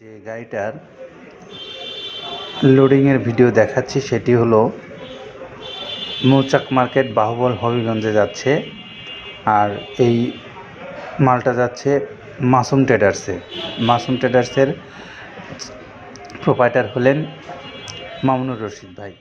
যে গাড়িটার লোডিংয়ের ভিডিও দেখাচ্ছি, সেটি হলো মৌচাক মার্কেট বাহুবল হবিগঞ্জে যাচ্ছে আর এই মালটা যাচ্ছে মাসুম ট্রেডার্সে মাসুম ট্রেডার্সের প্রোপাইটার হলেন মামুনুর রশিদ ভাই।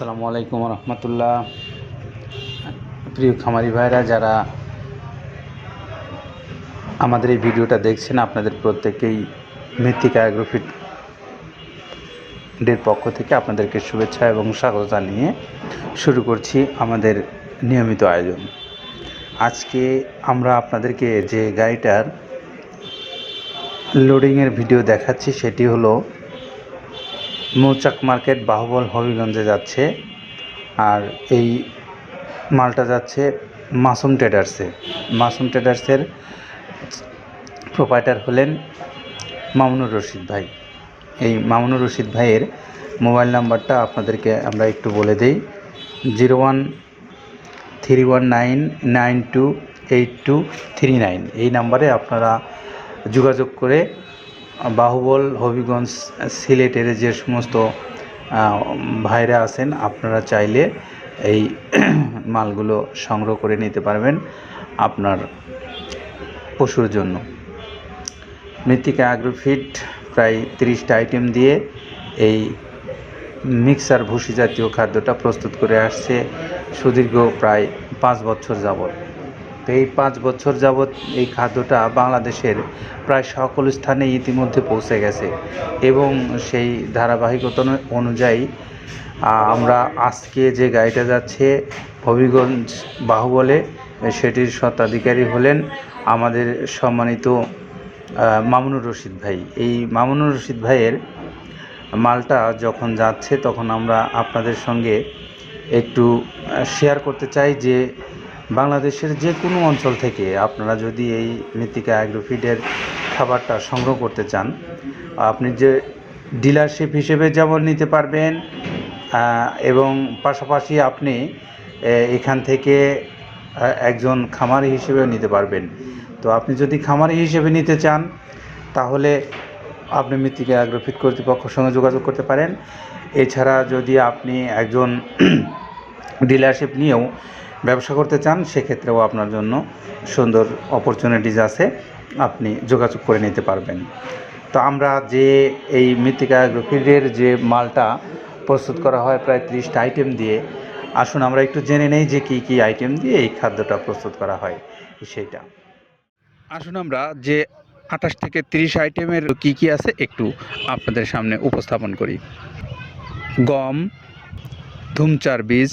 আসসালামু আলাইকুম রহমতুল্লাহ। প্রিয় খামারি ভাইরা, যারা আমাদের এই ভিডিওটা দেখছেন, আপনাদের প্রত্যেকেই মৃত্তিকা অ্যাগ্রোফিট ডের পক্ষ থেকে আপনাদেরকে শুভেচ্ছা এবং স্বাগত জানিয়ে শুরু করছি আমাদের নিয়মিত আয়োজন। আজকে আমরা আপনাদেরকে যে গাড়িটার লোডিংয়ের ভিডিও দেখাচ্ছি, সেটি হলো মৌচাক মার্কেট বাহুবল হবিগঞ্জে যাচ্ছে আর এই মালটা যাচ্ছে মাসুম ট্রেডার্সে। মাসুম ট্রেডার্সের প্রোপাইটার হলেন মামুনুর রশিদ ভাই। এই মামুনুর রশিদ ভাইয়ের মোবাইল নাম্বারটা আপনাদেরকে আমরা একটু বলে দিই। Zero one three one nine nine two eight two three nine. এই নাম্বারে আপনারা যোগাযোগ করে বাহুবল, হবিগঞ্জ, সিলেটের যে সমস্ত ভাইরা আছেন, আপনারা চাইলে এই মালগুলো সংগ্রহ করে নিতে পারবেন আপনার পশুর জন্য। মৃত্তিকা অ্যাগ্রোফিট প্রায় তিরিশটা আইটেম দিয়ে এই মিক্সার ভুসি জাতীয় খাদ্যটা প্রস্তুত করে আসছে সুদীর্ঘ প্রায় পাঁচ বছর যাবৎ। তো এই পাঁচ বছর যাবৎ এই খাদ্যটা বাংলাদেশের প্রায় সকল স্থানে ইতিমধ্যে পৌঁছে গেছে এবং সেই ধারাবাহিকতা অনুযায়ী আমরা আজকে যে গাড়িটা যাচ্ছে হবিগঞ্জ বাহুবলে, সেটির স্বত্বাধিকারী হলেন আমাদের সম্মানিত মামুনুর রশিদ ভাই। এই মামুনুর রশিদ ভাইয়ের মালটা যখন যাচ্ছে তখন আমরা আপনাদের সঙ্গে একটু শেয়ার করতে চাই যে বাংলাদেশের যে কোনো অঞ্চল থেকে আপনারা যদি এই মৃত্তিকা অ্যাগ্রোফিডের খাবারটা সংগ্রহ করতে চান, আপনি যে ডিলারশিপ হিসেবে যেমন নিতে পারবেন এবং পাশাপাশি আপনি এখান থেকে একজন খামারি হিসেবেও নিতে পারবেন। তো আপনি যদি খামারি হিসেবে নিতে চান, তাহলে আপনি মৃত্তিকা অ্যাগ্রোফিট কর্তৃপক্ষের সঙ্গে যোগাযোগ করতে পারেন। এছাড়া যদি আপনি একজন ডিলারশিপ নিয়েও ব্যবসা করতে চান, সেক্ষেত্রেও আপনার জন্য সুন্দর অপরচুনিটিস আছে, আপনি যোগাযোগ করে নিতে পারবেন। তো আমরা যে এই মৃত্তিকা অ্যাগ্রোফিটের যে মালটা প্রস্তুত করা হয় প্রায় ত্রিশটা আইটেম দিয়ে, আসুন আমরা একটু জেনে নেই যে কী কী আইটেম দিয়ে এই খাদ্যটা প্রস্তুত করা হয়, সেইটা। আসুন আমরা যে আঠাশ থেকে তিরিশ আইটেমের কি কি আছে একটু আপনাদের সামনে উপস্থাপন করি। গম, ধুমচার বীজ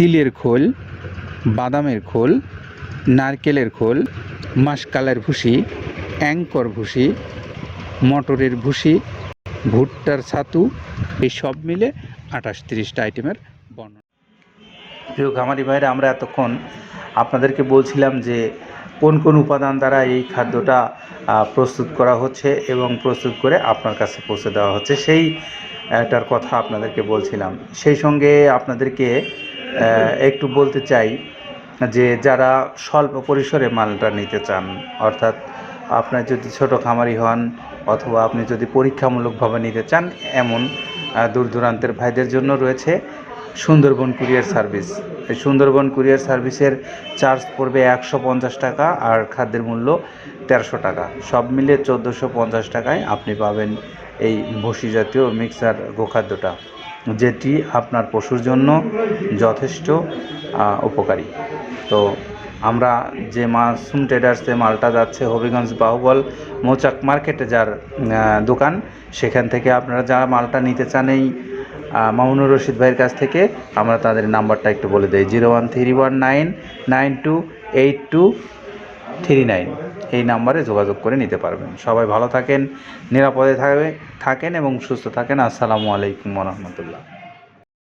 তিলের খোল, বাদামের খোল, নারকেলের খোল, মাসকালের ভুসি, অ্যাঙ্কর ভুসি, মটরের ভুসি, ভুট্টার ছাতু, এই সব মিলে আঠাশ তিরিশটা আইটেমের বর্ণনা প্রিয় খামারি ভাইরা, আমরা এতক্ষণ আপনাদেরকে বলছিলাম যে কোন কোন উপাদান দ্বারা এই খাদ্যটা প্রস্তুত করা হচ্ছে এবং প্রস্তুত করে আপনার কাছে পৌঁছে দেওয়া হচ্ছে, সেই একটার কথা আপনাদেরকে বলছিলাম। সেই সঙ্গে আপনাদেরকে একটু বলতে চাই যে যারা স্বল্প পরিসরে মালটা নিতে চান, অর্থাৎ আপনার যদি ছোট খামারি হন অথবা আপনি যদি পরীক্ষামূলকভাবে নিতে চান, এমন দূর দূরান্তের ভাইদের জন্য রয়েছে সুন্দরবন কুরিয়ার সার্ভিস। এই সুন্দরবন কুরিয়ার সার্ভিসের চার্জ পড়বে একশো পঞ্চাশ টাকা আর খাদ্যের মূল্য তেরোশো টাকা। সব মিলে চোদ্দোশো পঞ্চাশ টাকায় আপনি পাবেন এই ভুসি জাতীয় মিক্সার গোখাদ্যটা। যেটি আপনার পশুর জন্য যথেষ্ট উপকারী। তো আমরা যে মাসুম ট্রেডার্সে মালটা যাচ্ছে হবিগঞ্জ বাহুবল মৌচাক মার্কেটে যার দোকান, সেখান থেকে আপনারা যারা মালটা নিতে চান এই মামুনুর রশিদ ভাইয়ের কাছ থেকে আমরা তাদের নাম্বারটা একটু বলে দিই। Zero one three one nine nine two eight two three nine. এই নাম্বারে যোগাযোগ করে নিতে পারবেন। সবাই ভালো থাকেন, নিরাপদে থাকবে, থাকেন এবং সুস্থ থাকেন। আসসালামু আলাইকুম রহমতুল্লাহ।